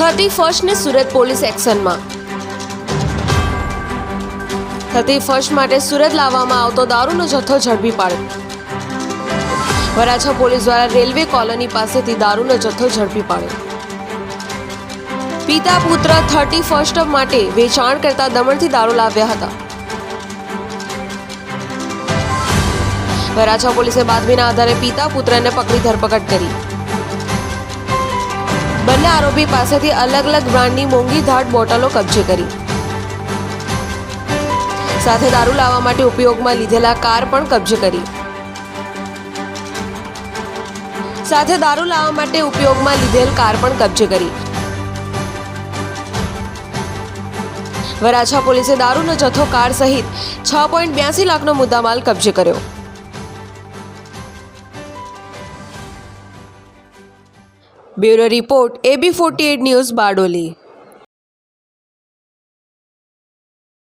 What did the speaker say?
Thirty ફર્સ્ટને Surat police એક્શનમાં. Thirty first માટે સુરત લાવવામાં આવતો દારૂનો જથ્થો ઝડપી પાડ્યો. વરાછા પોલીસ દ્વારા રેલવે કોલોની પાસેથી દારૂનો જથ્થો ઝડપી પાડ્યો. પિતા પુત્ર થર્ટી ફર્સ્ટ માટે વેચાણ કરતા દમણથી દારૂ લાવ્યા હતા. વરાછા પોલીસે બાતમીના આધારે પિતા પુત્રને પકડી ધરપકડ કરી. બંને આરોપી પાસેથી અલગ અલગ બ્રાન્ડની મોંઘી ધાટ બોટલો કબજે કરી. સાથે દારૂ લાવવા માટે ઉપયોગમાં લીધેલા કાર પણ કબજે કરી. સાથે દારૂ લાવવા માટે ઉપયોગમાં લીધેલ કાર પણ કબજે કરી. વરાછા પોલીસે દારૂનો જથ્થો, કાર સહિત છ પોઈન્ટ બ્યાસી લાખનો મુદ્દામાલ કબજે કર્યો. Bureau report AB forty news Bardoli.